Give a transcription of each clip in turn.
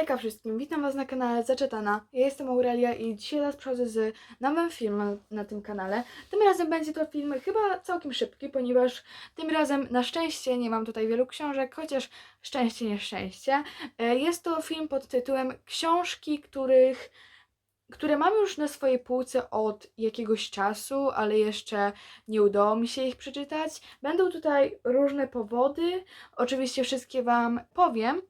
Hejka wszystkim, witam Was na kanale Zaczytana. Ja jestem Aurelia i dzisiaj raz przychodzę z nowym filmem na tym kanale. Tym razem będzie to film chyba całkiem szybki, ponieważ tym razem na szczęście nie mam tutaj wielu książek, chociaż szczęście, nieszczęście. E, Jest to film pod tytułem Książki, których które mam już na swojej półce od jakiegoś czasu, ale jeszcze nie udało mi się ich przeczytać. Będą tutaj różne powody, oczywiście wszystkie Wam powiem.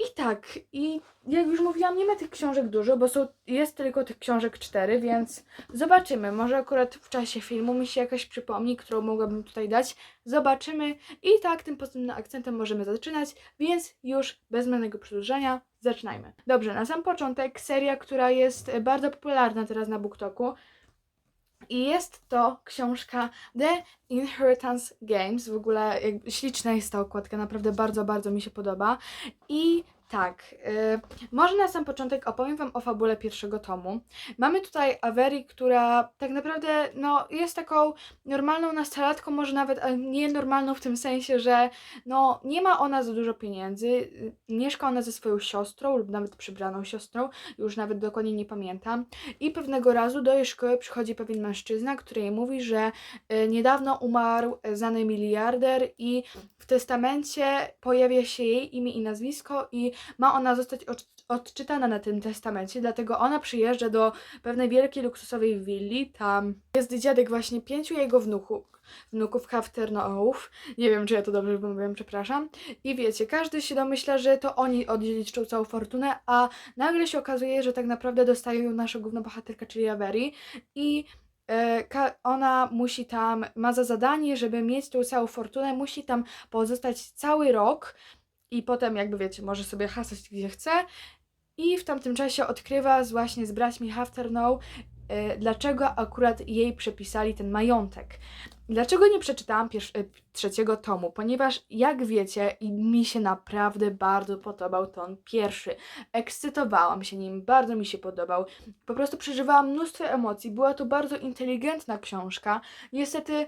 I tak, i jak już mówiłam, nie ma tych książek dużo, bo są, jest tylko tych książek cztery, więc zobaczymy. Może akurat w czasie filmu mi się jakaś przypomni, którą mogłabym tutaj dać. Zobaczymy. I tak, tym pozytywnym akcentem możemy zaczynać, więc już bez zbędnego przedłużenia zaczynajmy. Dobrze, na sam początek seria, która jest bardzo popularna teraz na BookToku. I jest to książka The Inheritance Games. W ogóle jakby śliczna jest ta okładka, naprawdę bardzo, bardzo mi się podoba. I tak, y, może na sam początek opowiem Wam o fabule pierwszego tomu. Mamy tutaj Avery, która tak naprawdę no, jest taką normalną nastolatką, może nawet ale nie normalną w tym sensie, że no, nie ma ona za dużo pieniędzy. y, Mieszka ona ze swoją siostrą lub nawet przybraną siostrą, już nawet dokładnie nie pamiętam. I pewnego razu do jej szkoły przychodzi pewien mężczyzna, który jej mówi, że y, niedawno umarł e, znany miliarder i w testamencie pojawia się jej imię i nazwisko i ma ona zostać od, odczytana na tym testamencie, dlatego ona przyjeżdża do pewnej wielkiej luksusowej willi, tam jest dziadek właśnie pięciu jego wnuków, wnuków Hafternoów, nie wiem czy ja to dobrze wymówiłam, przepraszam, i wiecie, każdy się domyśla, że to oni odziedziczą całą fortunę, a nagle się okazuje, że tak naprawdę dostają ją nasza główna bohaterka, czyli Avery. I e, ona musi tam, ma za zadanie, żeby mieć tą całą fortunę, musi tam pozostać cały rok i potem jakby wiecie, może sobie hasać gdzie chce i w tamtym czasie odkrywa z właśnie z braćmi Hafternow, e, dlaczego akurat jej przepisali ten majątek. Dlaczego nie przeczytałam e, trzeciego tomu? Ponieważ jak wiecie, mi się naprawdę bardzo podobał ton pierwszy. Ekscytowałam się nim, bardzo mi się podobał. Po prostu przeżywałam mnóstwo emocji. Była to bardzo inteligentna książka. Niestety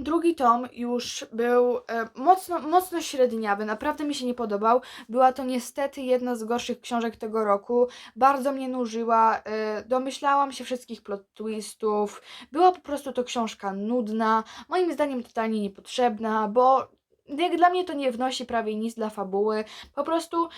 Drugi tom już był e, mocno, mocno średniawy, naprawdę mi się nie podobał. Była to niestety jedna z gorszych książek tego roku. Bardzo mnie nużyła, e, domyślałam się wszystkich plot twistów. Była po prostu to książka nudna, moim zdaniem totalnie niepotrzebna, bo jak dla mnie to nie wnosi prawie nic dla fabuły. Po prostu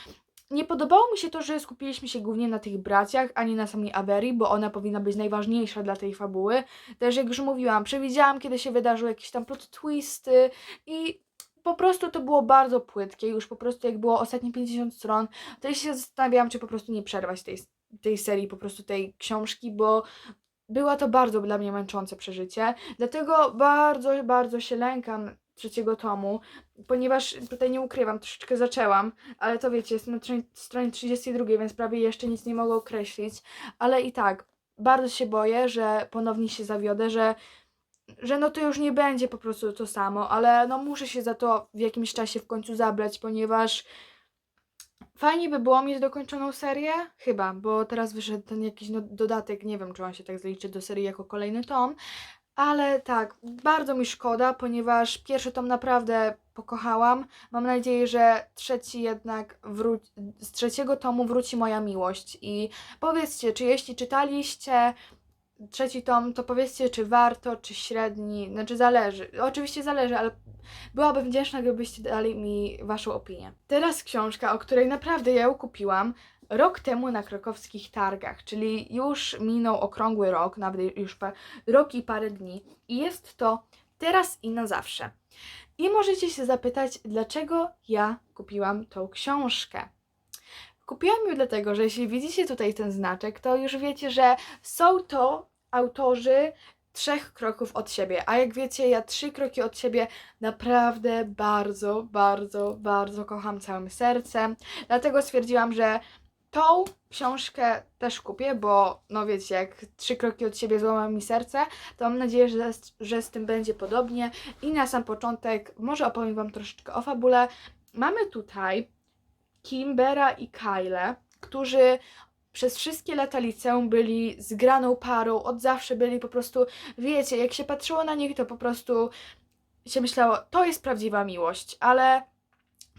nie podobało mi się to, że skupiliśmy się głównie na tych braciach, a nie na samej Avery, bo ona powinna być najważniejsza dla tej fabuły. Też jak już mówiłam, przewidziałam, kiedy się wydarzyły jakieś tam plot twisty i po prostu to było bardzo płytkie. Już po prostu jak było ostatnie 50 stron, to ja się zastanawiałam, czy po prostu nie przerwać tej, tej serii, po prostu tej książki, bo była to bardzo dla mnie męczące przeżycie. Dlatego bardzo, bardzo się lękam trzeciego tomu, ponieważ tutaj nie ukrywam, troszeczkę zaczęłam, ale to wiecie, jestem na tr- stronie 32, więc prawie jeszcze nic nie mogę określić, ale i tak, bardzo się boję, że ponownie się zawiodę, że że no to już nie będzie po prostu to samo, ale no muszę się za to w jakimś czasie w końcu zabrać, ponieważ fajnie by było mieć dokończoną serię, chyba, bo teraz wyszedł ten jakiś no, dodatek, nie wiem czy on się tak zaliczy do serii jako kolejny tom, ale tak, bardzo mi szkoda, ponieważ pierwszy tom naprawdę pokochałam. Mam nadzieję, że trzeci jednak z trzeciego tomu wróci moja miłość i powiedzcie, czy jeśli czytaliście trzeci tom, to powiedzcie, czy warto, czy średni, znaczy zależy. Oczywiście zależy, ale byłabym wdzięczna, gdybyście dali mi waszą opinię. Teraz książka, o której naprawdę ja ją kupiłam rok temu na krakowskich targach, czyli już minął okrągły rok, nawet już rok i parę dni. I jest to teraz i na zawsze. I możecie się zapytać, dlaczego ja kupiłam tą książkę. Kupiłam ją dlatego, że jeśli widzicie tutaj ten znaczek, to już wiecie, że są to autorzy trzech kroków od siebie. A jak wiecie, ja trzy kroki od siebie naprawdę bardzo, bardzo, bardzo kocham całym sercem. Dlatego stwierdziłam, że tą książkę też kupię, bo no wiecie, jak trzy kroki od siebie złamał mi serce, to mam nadzieję, że, że z tym będzie podobnie. I na sam początek może opowiem Wam troszeczkę o fabule. Mamy tutaj Kimbera i Kyle, którzy przez wszystkie lata liceum byli zgraną parą, od zawsze byli po prostu, wiecie, jak się patrzyło na nich, to po prostu się myślało, to jest prawdziwa miłość, ale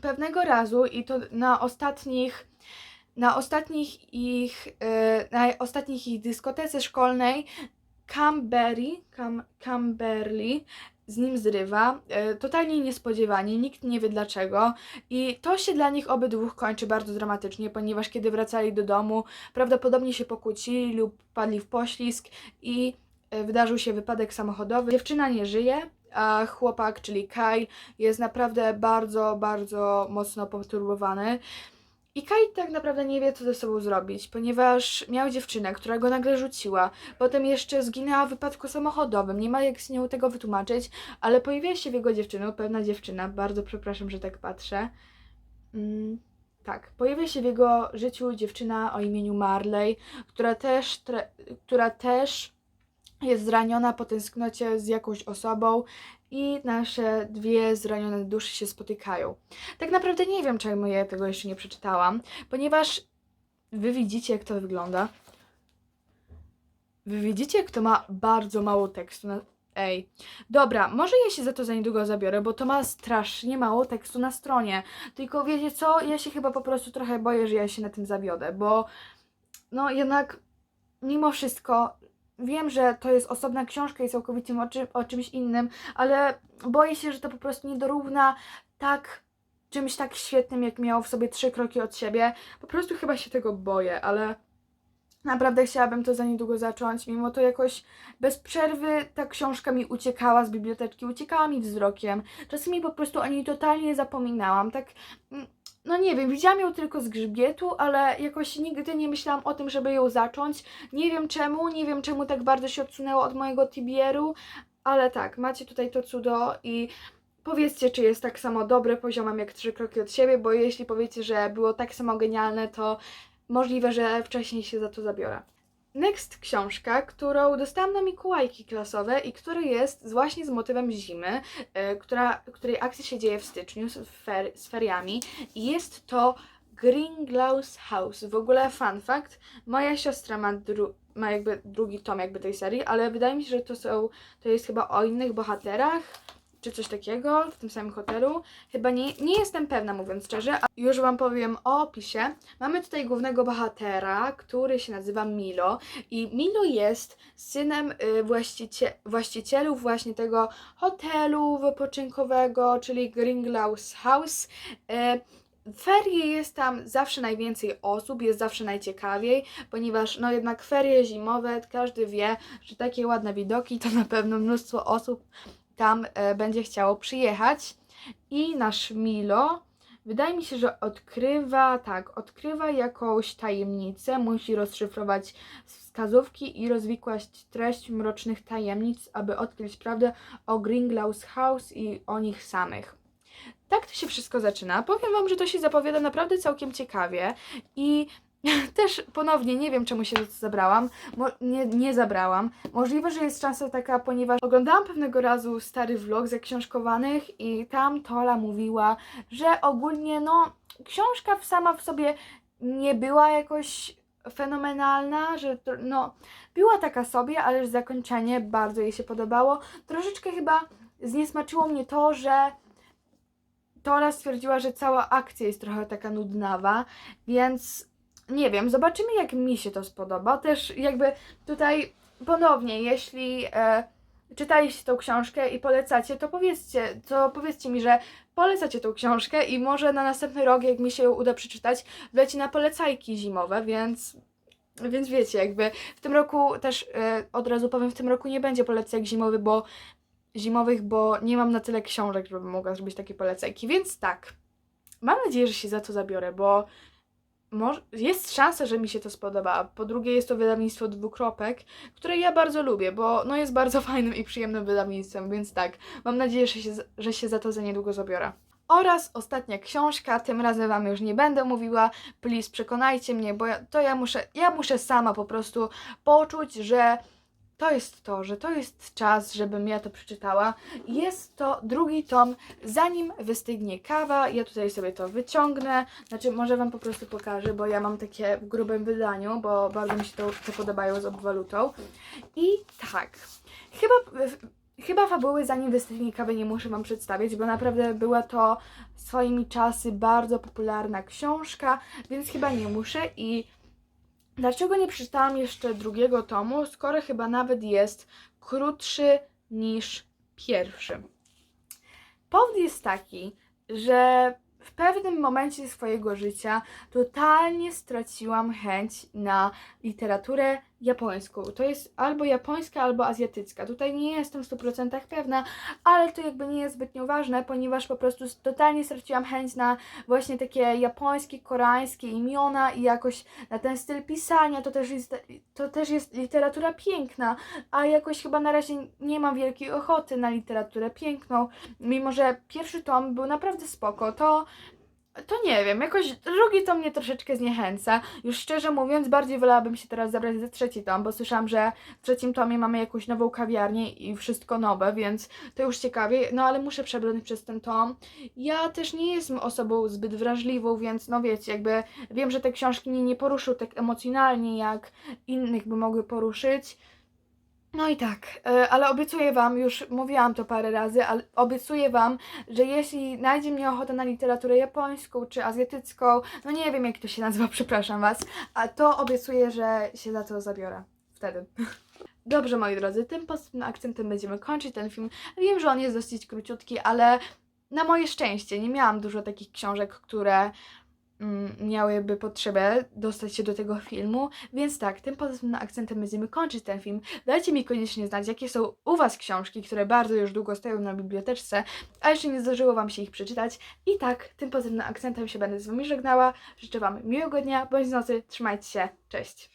pewnego razu i to na ostatnich na ostatnich ich, e, na ostatnich ich dyskotece szkolnej Camberry, Cam, Camberley z nim zrywa, e, totalnie niespodziewanie, nikt nie wie dlaczego i to się dla nich obydwóch kończy bardzo dramatycznie, ponieważ kiedy wracali do domu, prawdopodobnie się pokłócili lub padli w poślizg i e, wydarzył się wypadek samochodowy. Dziewczyna nie żyje, a chłopak, czyli Kyle, jest naprawdę bardzo, bardzo mocno perturbowany. I Kyle tak naprawdę nie wie, co ze sobą zrobić, ponieważ miał dziewczynę, która go nagle rzuciła. Potem jeszcze zginęła w wypadku samochodowym. Nie ma jak z nią tego wytłumaczyć, ale pojawiła się w jego dziewczyną pewna dziewczyna. Bardzo przepraszam, że tak patrzę. Mm, tak, pojawia się w jego życiu dziewczyna o imieniu Marley, która też, która też jest zraniona po tęsknocie z jakąś osobą i nasze dwie zranione dusze się spotykają. Tak naprawdę nie wiem, czemu ja tego jeszcze nie przeczytałam, ponieważ wy widzicie, jak to wygląda. Wy widzicie, jak to ma bardzo mało tekstu. Na... Ej, dobra, może ja się za to za niedługo zabiorę, bo to ma strasznie mało tekstu na stronie. Tylko wiecie co, ja się chyba po prostu trochę boję, że ja się na tym zawiodę, bo no jednak mimo wszystko wiem, że to jest osobna książka i całkowicie o, czym, o czymś innym, ale boję się, że to po prostu nie dorówna tak czymś tak świetnym, jak miało w sobie trzy kroki od siebie. Po prostu chyba się tego boję, ale naprawdę chciałabym to za niedługo zacząć. Mimo to jakoś bez przerwy ta książka mi uciekała z biblioteczki, uciekała mi wzrokiem. Czasami po prostu o niej totalnie zapominałam. Tak, mm, no nie wiem, widziałam ją tylko z grzbietu, ale jakoś nigdy nie myślałam o tym, żeby ją zacząć. Nie wiem czemu, nie wiem czemu tak bardzo się odsunęło od mojego TBR-u, ale tak, macie tutaj to cudo i Powiedzcie, czy jest tak samo dobre poziomem jak trzy kroki od siebie, bo jeśli powiecie, że było tak samo genialne, to możliwe, że wcześniej się za to zabiorę. Next książka, którą dostałam na Mikołajki klasowe i która jest właśnie z motywem zimy, e, która, której akcja się dzieje w styczniu z, fer, z feriami i jest to Gringlaus House. W ogóle fun fact, moja siostra ma, dru, ma jakby drugi tom jakby tej serii, ale wydaje mi się, że to są, to jest chyba o innych bohaterach, czy coś takiego w tym samym hotelu. Chyba nie, nie jestem pewna, mówiąc szczerze. A już Wam powiem o opisie. Mamy tutaj głównego bohatera, który się nazywa Milo. I Milo jest synem y, właścicie, właścicielów właśnie tego hotelu wypoczynkowego, czyli Gringlaus House. Y, Ferie jest tam zawsze najwięcej osób, jest zawsze najciekawiej, ponieważ no jednak ferie zimowe, każdy wie, że takie ładne widoki to na pewno mnóstwo osób tam e, będzie chciało przyjechać. I nasz Milo, wydaje mi się, że odkrywa, tak, odkrywa jakąś tajemnicę, musi rozszyfrować wskazówki i rozwikłać treść mrocznych tajemnic, aby odkryć prawdę o Gringlaus House i o nich samych. Tak to się wszystko zaczyna. Powiem Wam, że to się zapowiada naprawdę całkiem ciekawie i też ponownie nie wiem, czemu się zabrałam. Mo nie, nie zabrałam. Możliwe, że jest szansa taka, ponieważ oglądałam pewnego razu stary vlog zaksiążkowanych i tam Tola mówiła, że ogólnie no książka sama w sobie nie była jakoś fenomenalna, że no była taka sobie, ale zakończenie bardzo jej się podobało. Troszeczkę chyba zniesmaczyło mnie to, że Tola stwierdziła, że cała akcja jest trochę taka nudnawa, więc nie wiem, zobaczymy jak mi się to spodoba. Też jakby tutaj ponownie, jeśli e, czytaliście tą książkę i polecacie, to powiedzcie, to powiedzcie mi, że polecacie tą książkę i może na następny rok, jak mi się ją uda przeczytać, wleci na polecajki zimowe, więc więc wiecie, jakby w tym roku też e, od razu powiem, w tym roku nie będzie polecajek zimowy, bo zimowych, bo nie mam na tyle książek, żebym mogła zrobić takie polecajki. Więc tak, mam nadzieję, że się za to zabiorę, bo jest szansa, że mi się to spodoba. Po drugie, jest to wydawnictwo dwukropek, które ja bardzo lubię, bo no jest bardzo fajnym i przyjemnym wydawnictwem, więc tak, mam nadzieję, że się, że się za to za niedługo zabiorę. Oraz ostatnia książka, tym razem Wam już nie będę mówiła, please przekonajcie mnie, bo ja, to ja muszę, ja muszę sama po prostu poczuć, że to jest to, że to jest czas, żebym ja to przeczytała. Jest to drugi tom, zanim wystygnie kawa. Ja tutaj sobie to wyciągnę, znaczy może Wam po prostu pokażę, bo ja mam takie w grubym wydaniu, bo bardzo mi się to, to podobają z obwalutą. I tak, chyba, Chyba fabuły zanim wystawimy kawy nie muszę Wam przedstawić, bo naprawdę była to swoimi czasy bardzo popularna książka, więc chyba nie muszę i dlaczego nie przeczytałam jeszcze drugiego tomu, skoro chyba nawet jest krótszy niż pierwszy. Powód jest taki, że w pewnym momencie swojego życia totalnie straciłam chęć na literaturę japońską. To jest albo japońska, albo azjatycka. Tutaj nie jestem w 100% pewna, ale to jakby nie jest zbytnio ważne, ponieważ po prostu totalnie straciłam chęć na właśnie takie japońskie, koreańskie imiona i jakoś na ten styl pisania. To też jest, to też jest literatura piękna, a jakoś chyba na razie nie mam wielkiej ochoty na literaturę piękną, mimo że pierwszy tom był naprawdę spoko. To to nie wiem, jakoś drugi tom mnie troszeczkę zniechęca. Już szczerze mówiąc, bardziej wolałabym się teraz zabrać za trzeci tom, bo słyszałam, że w trzecim tomie mamy jakąś nową kawiarnię i wszystko nowe, więc to już ciekawie, no ale muszę przebrnąć przez ten tom. Ja też nie jestem osobą zbyt wrażliwą, więc no wiecie, jakby wiem, że te książki mnie nie poruszą tak emocjonalnie, jak innych by mogły poruszyć. No i tak, e, ale obiecuję Wam, już mówiłam to parę razy, ale obiecuję Wam, że jeśli najdzie mnie ochota na literaturę japońską czy azjatycką, no nie wiem jak to się nazywa, przepraszam Was, a to obiecuję, że się za to zabiorę. Wtedy. Dobrze, moi drodzy, tym pozytywnym akcentem będziemy kończyć ten film. Wiem, że on jest dosyć króciutki, ale na moje szczęście nie miałam dużo takich książek, które miałyby potrzebę dostać się do tego filmu, więc tak, tym pozytywnym akcentem będziemy kończyć ten film. Dajcie mi koniecznie znać, jakie są u Was książki, które bardzo już długo stoją na biblioteczce, a jeszcze nie zdarzyło Wam się ich przeczytać. I tak, tym pozytywnym akcentem się będę z Wami żegnała. Życzę Wam miłego dnia bądź nocy, trzymajcie się, cześć!